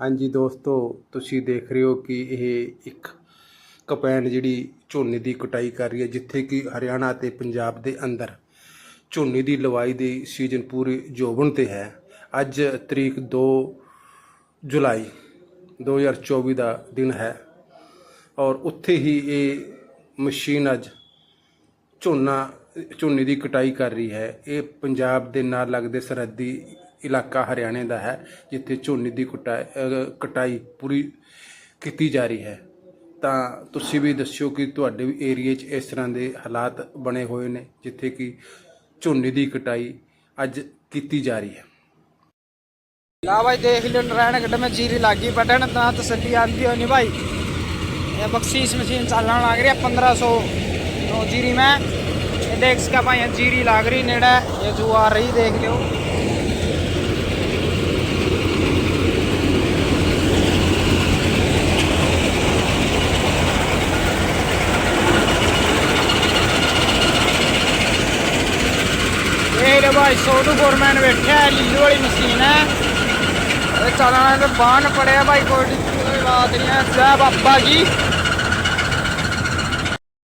ਹਾਂਜੀ ਦੋਸਤੋ, ਤੁਸੀਂ ਦੇਖ ਰਹੇ ਹੋ ਕਿ ਇਹ ਇੱਕ ਕਪੈਨ ਜਿਹੜੀ ਝੋਨੇ ਦੀ ਕਟਾਈ ਕਰ ਰਹੀ ਹੈ, ਜਿੱਥੇ ਕਿ ਹਰਿਆਣਾ ਤੇ ਪੰਜਾਬ ਦੇ ਅੰਦਰ ਝੋਨੇ ਦੀ ਲਵਾਈ ਦੀ ਸੀਜ਼ਨ ਪੂਰੀ ਜੋਬਨ ਤੇ ਹੈ। ਅੱਜ ਤਰੀਕ 2 ਜੁਲਾਈ 2024 ਦਾ ਦਿਨ ਹੈ ਔਰ ਉੱਥੇ ਹੀ ਇਹ ਮਸ਼ੀਨ ਅੱਜ ਝੋਨਾ, ਝੋਨੇ ਦੀ ਕਟਾਈ ਕਰ ਰਹੀ ਹੈ। ਇਹ ਪੰਜਾਬ ਦੇ ਨਾਲ ਲੱਗਦੇ ਸਰਹੱਦੀ ਇਲਾਕਾ ਹਰਿਆਣੇ ਦਾ ਹੈ ਜਿੱਥੇ ਝੋਨੇ ਦੀ ਕਟਾਈ ਅਹ ਕਟਾਈ ਪੂਰੀ ਕੀਤੀ ਜਾ ਰਹੀ ਹੈ ਤਾਂ ਤੁਸੀਂ ਵੀ ਦੱਸਿਓ ਕਿ ਤੁਹਾਡੇ ਵੀ ਏਰੀਏ 'ਚ ਇਸ ਤਰ੍ਹਾਂ ਦੇ ਹਾਲਾਤ ਬਣੇ ਹੋਏ ਨੇ ਜਿੱਥੇ ਕਿ ਝੋਨੇ ਦੀ ਕਟਾਈ ਅੱਜ ਕੀਤੀ ਜਾ ਰਹੀ ਹੈ ला भाई देख लो नारायण गढ़ में जीरी लागी बटन ता तसली आती होनी भाई ये बख्शीस मशीन चलने लग रही है पंद्रह सौ तो जीरी में ये देख सका भाई यहाँ जीरी लाग रही नेड़ा ये जो आ रही देख लो ਭਾਈ ਸੋਨੂ ਗੌਰਮੈਨ ਬੈਠਿਆ ਹੈ ਲੀਲੂ ਵਾਲੀ ਮਸ਼ੀਨ ਹੈ। ਇਹ ਚੱਲਣਾ ਤੇ ਬਾਣ ਪੜਿਆ ਭਾਈ, ਕੋਈ ਦਿੱਕਤ ਬਾਤ ਨਹੀਂ ਹੈ। ਜੈ ਬਾਬਾ ਜੀ।